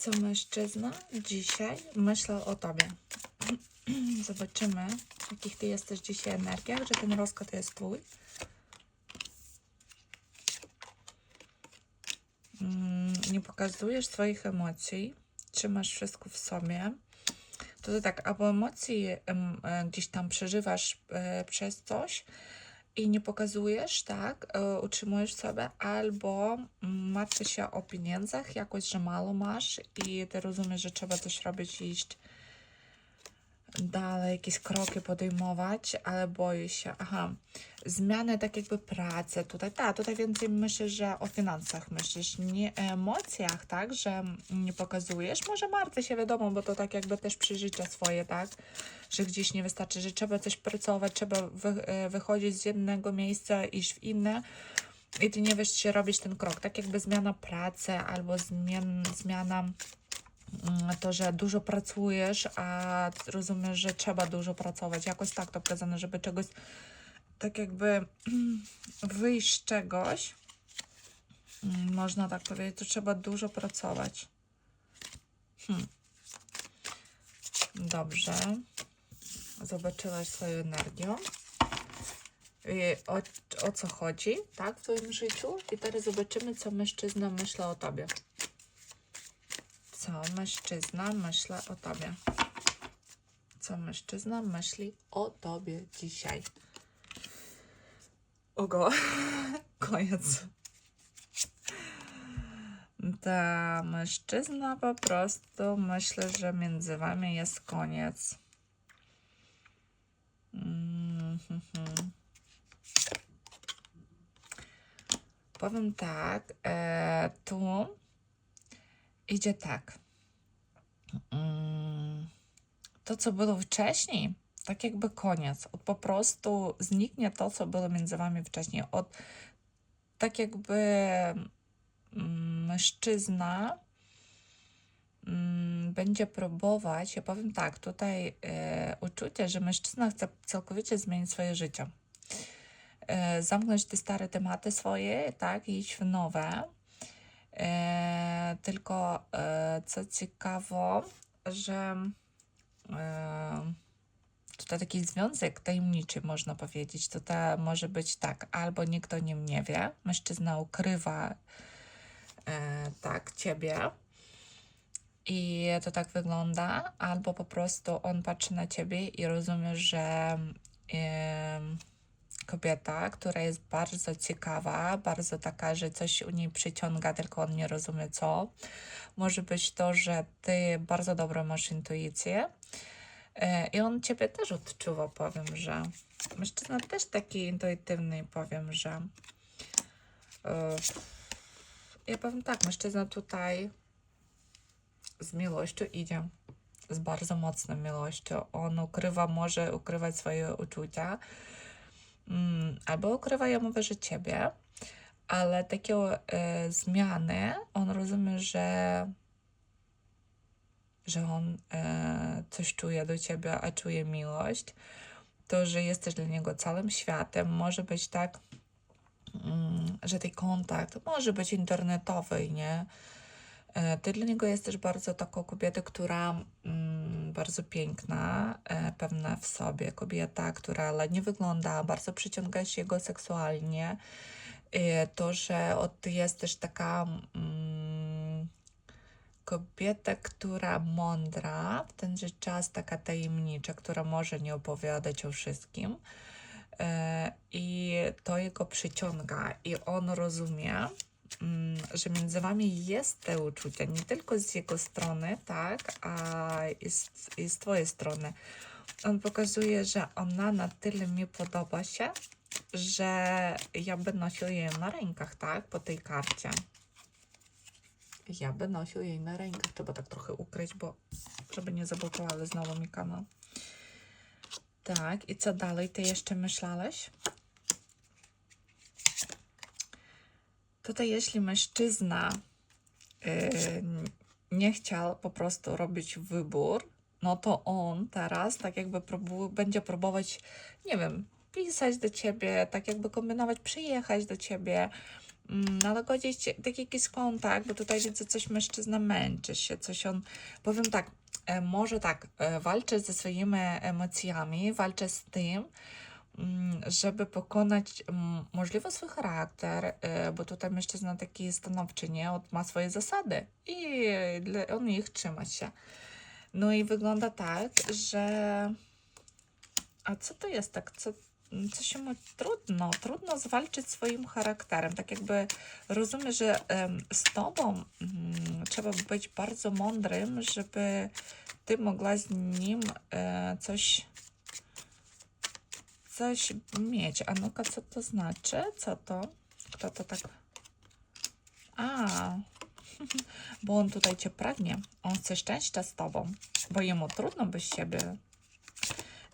co mężczyzna dzisiaj myślał o tobie. Zobaczymy, w jakich ty jesteś dzisiaj energiach, że ten rozkład jest twój. Mm, Nie pokazujesz swoich emocji, trzymasz wszystko w sobie. To, to tak, albo emocji em, e, gdzieś tam przeżywasz e, przez coś i nie pokazujesz, tak, e, utrzymujesz sobie, albo martwisz się o pieniądzach, jakoś, że mało masz i ty rozumiesz, że trzeba coś robić iść dalej, jakieś kroki podejmować, ale boisz się, aha, zmiany tak jakby pracy, tutaj, tak, tutaj więcej myślisz, że o finansach myślisz, nie emocjach, tak, że nie pokazujesz, może martwię się, wiadomo, bo to tak jakby też przeżycia swoje, tak, że gdzieś nie wystarczy, że trzeba coś pracować, trzeba wy, e, wychodzić z jednego miejsca, iść w inne, i ty nie wiesz, czy robisz ten krok, tak jakby zmiana pracy, albo zmian, zmiana to, że dużo pracujesz, a rozumiesz, że trzeba dużo pracować. Jakoś tak to pokazane, żeby czegoś tak jakby wyjść z czegoś, mm, można tak powiedzieć, to trzeba dużo pracować. Hmm. Dobrze. Zobaczyłaś swoją energię. O, o co chodzi, tak, w Twoim życiu. I teraz zobaczymy, co mężczyzna myśli o Tobie. Co mężczyzna myśli o Tobie. Co mężczyzna myśli o Tobie dzisiaj. Ogo, koniec. Ta mężczyzna po prostu myślę, że między wami jest koniec. Mm, hmm. Powiem tak, e, tu idzie tak. Mm, to, co było wcześniej, tak jakby koniec. Od po prostu zniknie to, co było między wami wcześniej. Od tak jakby mm, mężczyzna mm, będzie próbować, ja powiem tak, tutaj e, uczucie, że mężczyzna chce całkowicie zmienić swoje życie. E, zamknąć te stare tematy swoje, tak, iść w nowe. E, tylko e, co ciekawe, że e, tutaj taki związek tajemniczy, można powiedzieć. Tutaj może być tak, albo nikt o nim nie wie, mężczyzna ukrywa e, tak ciebie i to tak wygląda, albo po prostu on patrzy na ciebie i rozumie, że em, kobieta, która jest bardzo ciekawa, bardzo taka, że coś u niej przyciąga, tylko on nie rozumie co. Może być to, że ty bardzo dobrą masz intuicję e, i on ciebie też odczuwa, powiem, że mężczyzna też taki intuitywny, powiem, że e, ja powiem tak, mężczyzna tutaj z miłością idzie, z bardzo mocną miłością. On ukrywa, może ukrywać swoje uczucia, albo ukrywa, mówię, że ciebie, ale takie e, zmiany, on rozumie, że że on e, coś czuje do ciebie, a czuje miłość, to, że jesteś dla niego całym światem, może być tak, mm, że ten kontakt może być internetowy, nie? E, Ty dla niego jesteś bardzo taką kobietą, która mm, bardzo piękna, e, pewna w sobie, kobieta, która ładnie wygląda, bardzo przyciągasz jego seksualnie. E, to, że od, jesteś taka mm, kobieta, która mądra, w ten czas taka tajemnicza, która może nie opowiadać o wszystkim. I to jego przyciąga i on rozumie, że między wami jest te uczucia, nie tylko z jego strony, tak, a i z, i z twojej strony. On pokazuje, że ona na tyle mi podoba się, że ja by nosił jej na rękach, tak, po tej karcie. Ja by nosił jej na rękach. Trzeba tak trochę ukryć, bo żeby nie zablokowały znowu mi kanał. Tak, i co dalej? Ty jeszcze myślałeś? Tutaj jeśli mężczyzna yy, nie chciał po prostu robić wybór, no to on teraz tak jakby próbu będzie próbować, nie wiem, pisać do ciebie, tak jakby kombinować, przyjechać do ciebie, mm, nałagodzić taki jakiś kontakt, bo tutaj widzę coś mężczyzna męczy się, coś on, powiem tak, e, może tak, e, walczy ze swoimi emocjami, walczy z tym, żeby pokonać mm, możliwy swój charakter, e, bo tutaj mężczyzna taki stanowczy, nie? On ma swoje zasady i on ich trzyma się. No i wygląda tak, że. A co to jest tak? Co, co się mu trudno? Trudno zwalczyć swoim charakterem. Tak jakby rozumiem, że z tobą mm, trzeba być bardzo mądrym, żeby ty mogła z nim e, coś coś mieć. A no-ka, co to znaczy? Co to? Kto to tak? A, bo on tutaj cię pragnie. On chce szczęścia z tobą, bo jemu trudno bez siebie.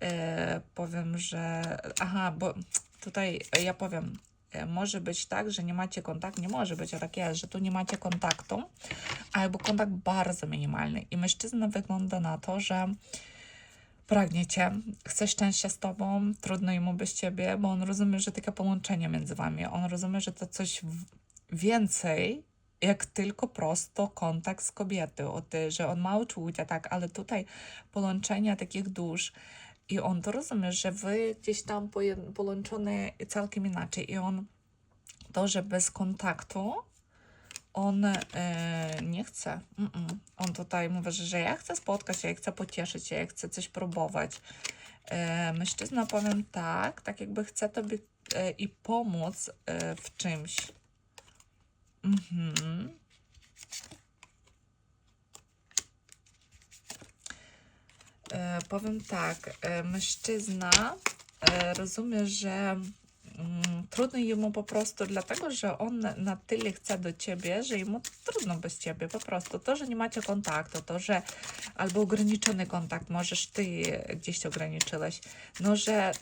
E, powiem, że. Aha, bo tutaj ja powiem. e, Może być tak, że nie macie kontaktu, nie może być, a tak jest, że tu nie macie kontaktu, albo kontakt bardzo minimalny. I mężczyzna wygląda na to, że pragnie cię, chce szczęścia z tobą, trudno jemu bez ciebie, bo on rozumie, że takie połączenie między wami, on rozumie, że to coś więcej, jak tylko prosto kontakt z kobietą, o ty, że on ma uczucia, tak, ale tutaj połączenia takich dusz i on to rozumie, że wy gdzieś tam połączone całkiem inaczej. I on to, że bez kontaktu on e, nie chce. Mm-mm. On tutaj mówi, że, że ja chcę spotkać się, ja chcę pocieszyć się, ja chcę coś próbować. E, mężczyzna powiem tak, tak jakby chce tobie e, i pomóc w czymś. Mhm. E, powiem tak, mężczyzna rozumie, że mm, trudno jemu po prostu, dlatego że on na, tyle chce do ciebie, że jemu trudno bez ciebie po prostu. To, że nie macie kontaktu, to, że albo ograniczony kontakt, możesz ty gdzieś ograniczyłeś, no, że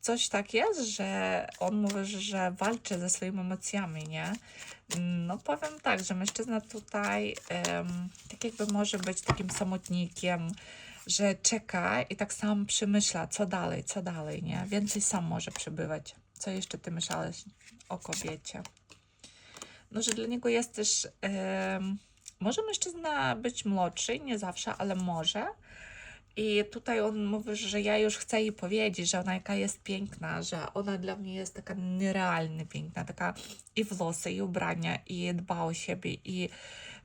coś tak jest, że on mówi, że, walczy ze swoimi emocjami, nie? No powiem tak, że mężczyzna tutaj em, tak jakby może być takim samotnikiem, że czeka i tak sam przemyśla, co dalej, co dalej, nie? Więcej sam może przebywać. Co jeszcze ty myślałeś o kobiecie? No, że dla niego jest też, em, może mężczyzna być młodszy, nie zawsze, ale może. I tutaj on mówi, że ja już chcę jej powiedzieć, że ona jaka jest piękna, że ona dla mnie jest taka nierealnie piękna, taka i włosy, i ubrania, i dba o siebie, i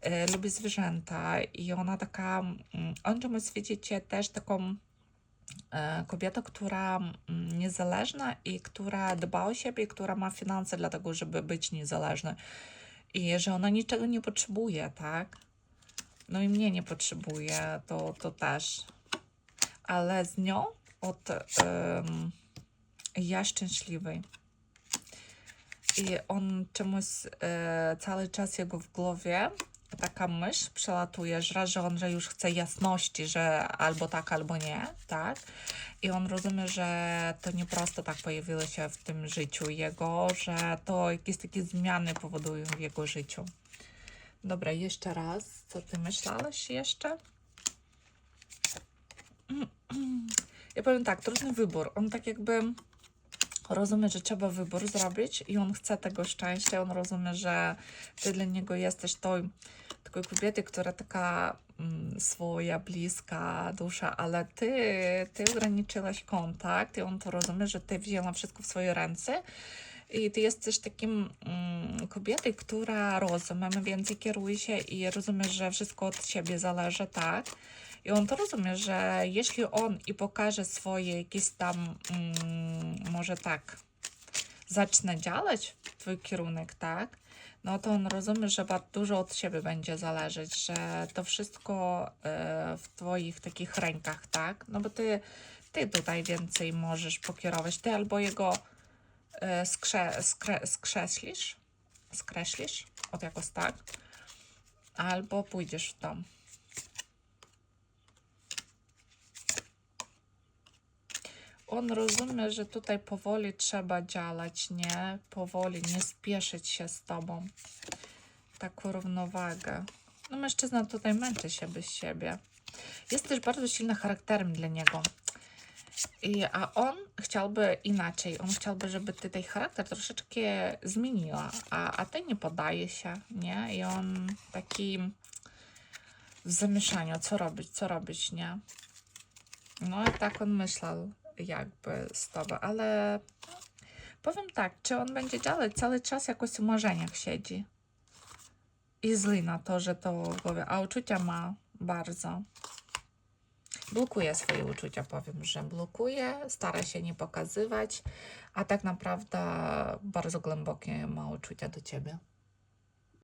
e, lubi zwierzęta, i ona taka, mm, on czemuś widzicie też taką e, kobietę, która mm, niezależna i która dba o siebie, która ma finanse dla tego, żeby być niezależna. I że ona niczego nie potrzebuje, tak? No i mnie nie potrzebuje, to, to też. Ale z nią od em, ja szczęśliwy. I on czemuś e, cały czas jego w głowie taka myśl przelatuje, że, że on że już chce jasności, że albo tak, albo nie, tak? I on rozumie, że to nie prosto tak pojawiło się w tym życiu jego, że to jakieś takie zmiany powodują w jego życiu. Dobra, jeszcze raz. Co ty myślałeś jeszcze? Ja powiem tak, trudny wybór. On tak jakby rozumie, że trzeba wybór zrobić i on chce tego szczęścia. On rozumie, że ty dla niego jesteś tą taką kobiety, która taka mm, swoja, bliska dusza, ale ty, ty ograniczyłaś kontakt i on to rozumie, że ty wzięła wszystko w swoje ręce i ty jesteś takim mm, kobietą, która rozumem więcej kieruje się i rozumie, że wszystko od siebie zależy, tak? I on to rozumie, że jeśli on i pokaże swoje jakieś tam, mm, może tak, zacznie działać twój kierunek, tak? No to on rozumie, że bardzo dużo od siebie będzie zależeć, że to wszystko e, w twoich takich rękach, tak? No bo ty, ty tutaj więcej możesz pokierować. Ty albo jego e, skrze, skre, skreślisz, skreślisz, od jakoś tak, albo pójdziesz w to. On rozumie, że tutaj powoli trzeba działać, nie? Powoli, nie spieszyć się z tobą. Taką równowagę. No mężczyzna tutaj męczy się bez siebie. Jest też bardzo silnym charakterem dla niego. I, a on chciałby inaczej. On chciałby, żeby ty ten charakter troszeczkę zmieniła, a, a ty nie podaje się, nie? I on taki w zamieszaniu, co robić, co robić, nie? No i tak on myślał jakby tobą, ale powiem tak, czy on będzie działać cały czas jakoś w marzeniach siedzi i zły na to, że to powie, a uczucia ma bardzo. Blokuje swoje uczucia, powiem, że blokuje, stara się nie pokazywać, a tak naprawdę bardzo głębokie ma uczucia do ciebie.